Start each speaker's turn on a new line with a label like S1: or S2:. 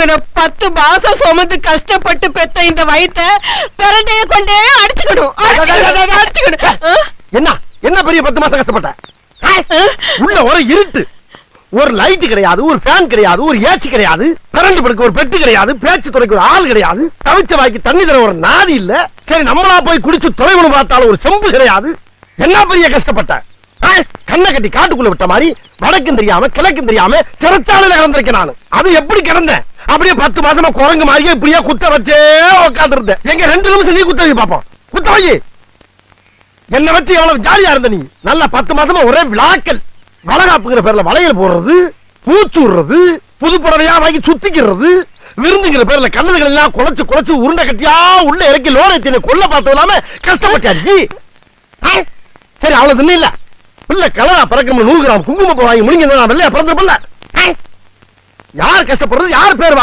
S1: இவனை பத்து மாசம் சுமந்து கஷ்டப்பட்டு பெத்த இந்த வயித்த பிரண்டைய கொண்டே அடிச்சுக்கணும். அடிச்சுக்கணும்?
S2: என்ன? என்ன பெரிய பத்து மாசம் கஷ்டப்பட்ட? உள்ள ஒரு இருட்டு. ஒரு லைட் கிடையாது ஒரு ஃபேன் கிடையாது ஒரு ஏசி கிடையாது கரண்ட் படுக்க ஒரு பெட்டு கிடையாது பேச்சு துறைக்கு ஒரு ஆள் கிடையாது தவிச்ச வாய்க்கு தண்ணி தர ஒரு நாதி இல்ல. சரி நம்மளா போய் குடிச்சு தொலைவுன்னு பார்த்தாலும் ஒரு செம்பு கிடையாது. என்ன பெரிய கஷ்டப்பட்ட? கண்ணை கட்டி காட்டுக்குள்ள விட்ட மாதிரி வடக்கும் தெரியாம கிழக்கும் தெரியாம சிறைச்சாலையில கிடந்திருக்கேன் நான். அது எப்படி கிடந்தேன்? அப்படியே பத்து மாசமா குரங்கு மாதிரியே இப்படியே குத்த வச்சே உட்கார்ந்து இருந்தேன் எங்க ரெண்டு நிமிஷம் நீ குத்த வை பாப்போம். குத்த வை. என்ன வச்சு எவ்வளவு ஜாலியா இருந்த நீ? நல்ல பத்து மாசமா ஒரே விழாக்கல் வளகாப்புங்கிற பேர்ல வளையல் போடுறது பூச்சு விடுறது புது புடவையா வாங்கி சுத்திக்கிறது விருந்துங்கிற பேர்ல கண்ணதுகள் எல்லாம் குலைச்சு குலைச்சு உருண்டை கட்டியா உள்ள இறக்கி லோனை தின கொல்ல பார்த்தது இல்லாம கஷ்டப்பட்டாச்சு சரி அவ்வளவு தின்னு இல்ல. பிள்ளை கலரா பறக்கணும் நூறு கிராம் குங்குமப்பூ வாங்கி முடிங்க நான் வெள்ளையா பிறந்திருப்பல யார் கஷ்டப்படுறது? யார் பேர் வாங்க